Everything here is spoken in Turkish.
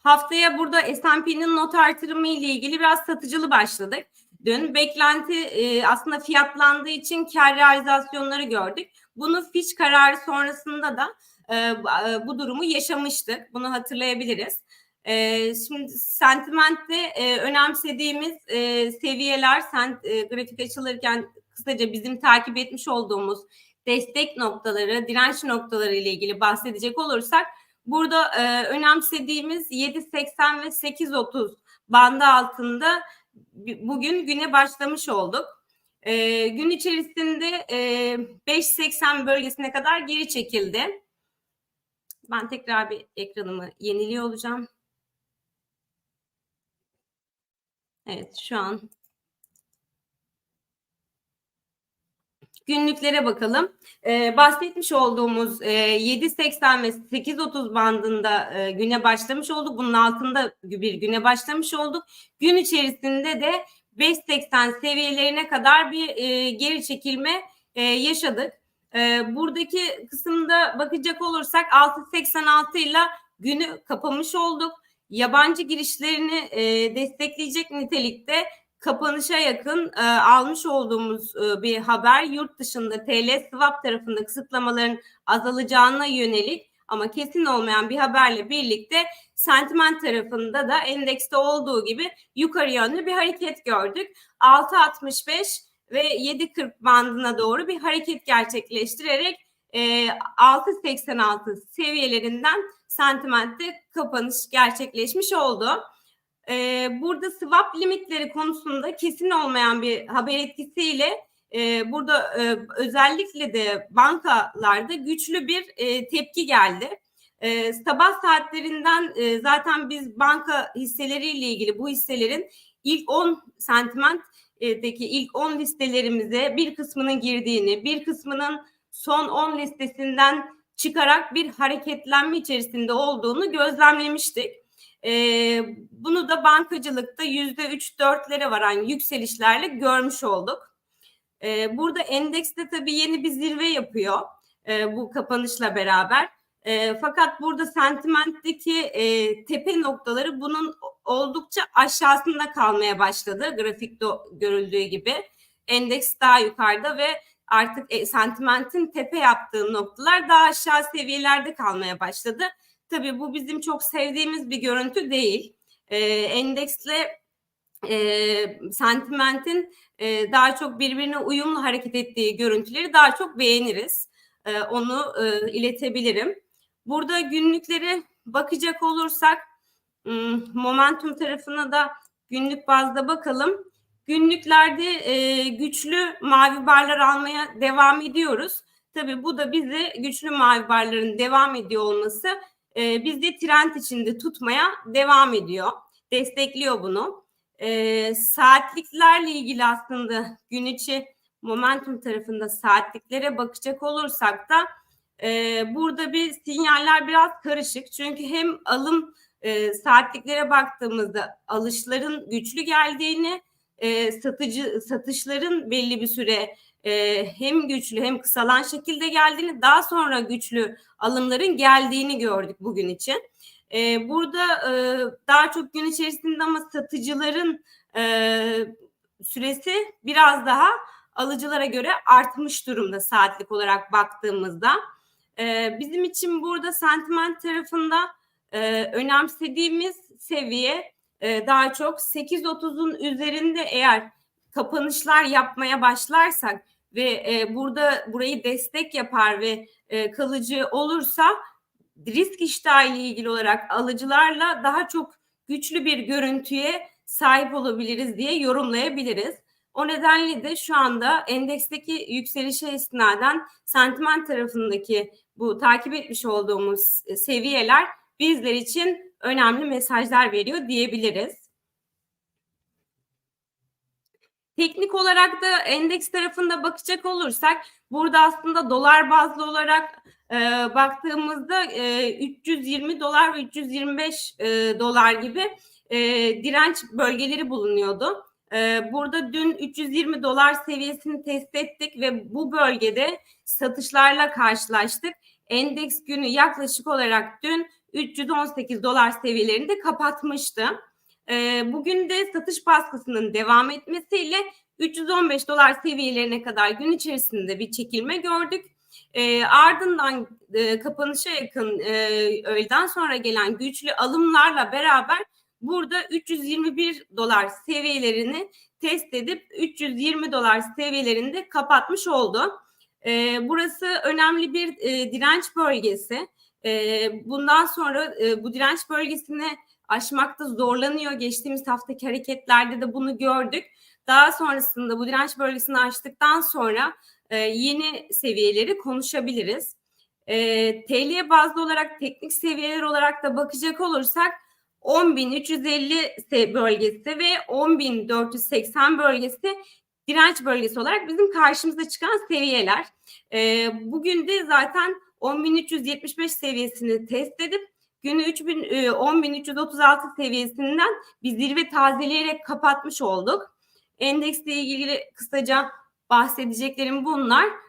Haftaya burada S&P'nin not artırımı ile ilgili biraz satıcılı başladık. Dün beklenti e, aslında fiyatlandığı için kar realizasyonları gördük. Bunu Fitch kararı sonrasında da e, e, bu durumu yaşamıştık. Bunu hatırlayabiliriz. E, şimdi sentimentte e, önemsediğimiz e, seviyeler sent, e, grafik açılırken kısaca bizim takip etmiş olduğumuz destek noktaları, direnç noktaları ile ilgili bahsedecek olursak burada e, önemsediğimiz 7.80 ve 8.30 bandı altında bugün güne başlamış olduk. E, gün içerisinde e, 5.80 bölgesine kadar geri çekildi. Ben tekrar bir ekranımı yeniliyor olacağım. Evet şu an günlüklere bakalım. Ee, bahsetmiş olduğumuz e, 7.80 ve 8.30 bandında e, güne başlamış olduk. Bunun altında bir güne başlamış olduk. Gün içerisinde de 5.80 seviyelerine kadar bir e, geri çekilme e, yaşadık. E, buradaki kısımda bakacak olursak 6.86 ile günü kapamış olduk. Yabancı girişlerini e, destekleyecek nitelikte kapanışa yakın e, almış olduğumuz e, bir haber yurt dışında TL swap tarafında kısıtlamaların azalacağına yönelik ama kesin olmayan bir haberle birlikte sentiment tarafında da endekste olduğu gibi yukarı yönlü bir hareket gördük. 6.65 ve 7.40 bandına doğru bir hareket gerçekleştirerek e, 6.86 seviyelerinden sentimentte kapanış gerçekleşmiş oldu. Ee, burada swap limitleri konusunda kesin olmayan bir haber etkisiyle e, burada e, özellikle de bankalarda güçlü bir e, tepki geldi. Sabah saatlerinden zaten biz banka hisseleriyle ilgili bu hisselerin ilk 10 sentimentteki ilk 10 listelerimize bir kısmının girdiğini, bir kısmının son 10 listesinden çıkarak bir hareketlenme içerisinde olduğunu gözlemlemiştik. E, bunu da bankacılıkta yüzde üç dörtlere varan yükselişlerle görmüş olduk. E, burada endekste tabii yeni bir zirve yapıyor e, bu kapanışla beraber. E, fakat burada sentimentteki e, tepe noktaları bunun oldukça aşağısında kalmaya başladı. Grafikte görüldüğü gibi. Endeks daha yukarıda ve artık e, sentimentin tepe yaptığı noktalar daha aşağı seviyelerde kalmaya başladı. Tabii bu bizim çok sevdiğimiz bir görüntü değil. E, endeksle e, sentimentin e, daha çok birbirine uyumlu hareket ettiği görüntüleri daha çok beğeniriz. E, onu e, iletebilirim. Burada günlüklere bakacak olursak momentum tarafına da günlük bazda bakalım. Günlüklerde e, güçlü mavi barlar almaya devam ediyoruz. Tabii bu da bize güçlü mavi barların devam ediyor olması e, bizde trend içinde tutmaya devam ediyor. Destekliyor bunu. E, saatliklerle ilgili aslında gün içi momentum tarafında saatliklere bakacak olursak da e, burada bir sinyaller biraz karışık. Çünkü hem alım e, saatliklere baktığımızda alışların güçlü geldiğini, e, satıcı satışların belli bir süre e, hem güçlü hem kısalan şekilde geldiğini daha sonra güçlü alımların geldiğini gördük bugün için. E, burada e, daha çok gün içerisinde ama satıcıların e, süresi biraz daha alıcılara göre artmış durumda saatlik olarak baktığımızda. E, bizim için burada sentiment tarafında e, önemsediğimiz seviye e, daha çok 8.30'un üzerinde eğer kapanışlar yapmaya başlarsak ve e, burada burayı destek yapar ve e, kalıcı olursa risk iştahı ile ilgili olarak alıcılarla daha çok güçlü bir görüntüye sahip olabiliriz diye yorumlayabiliriz. O nedenle de şu anda endeksteki yükselişe istinaden sentiment tarafındaki bu takip etmiş olduğumuz e, seviyeler bizler için önemli mesajlar veriyor diyebiliriz. Teknik olarak da endeks tarafında bakacak olursak burada aslında dolar bazlı olarak e, baktığımızda e, 320 dolar ve 325 e, dolar gibi e, direnç bölgeleri bulunuyordu. E, burada dün 320 dolar seviyesini test ettik ve bu bölgede satışlarla karşılaştık. Endeks günü yaklaşık olarak dün 318 dolar seviyelerinde kapatmıştı. Bugün de satış baskısının devam etmesiyle 315 dolar seviyelerine kadar gün içerisinde bir çekilme gördük. E, ardından e, kapanışa yakın e, öğleden sonra gelen güçlü alımlarla beraber burada 321 dolar seviyelerini test edip 320 dolar seviyelerinde kapatmış oldu. E, burası önemli bir e, direnç bölgesi. E, bundan sonra e, bu direnç bölgesini aşmakta zorlanıyor. Geçtiğimiz haftaki hareketlerde de bunu gördük. Daha sonrasında bu direnç bölgesini aştıktan sonra e, yeni seviyeleri konuşabiliriz. E, TL bazlı olarak teknik seviyeler olarak da bakacak olursak 10.350 bölgesi ve 10.480 bölgesi direnç bölgesi olarak bizim karşımıza çıkan seviyeler. E, bugün de zaten 10.375 seviyesini test edip günü 3000 e, 10.336 seviyesinden bir zirve tazeleyerek kapatmış olduk. Endeksle ilgili kısaca bahsedeceklerim bunlar.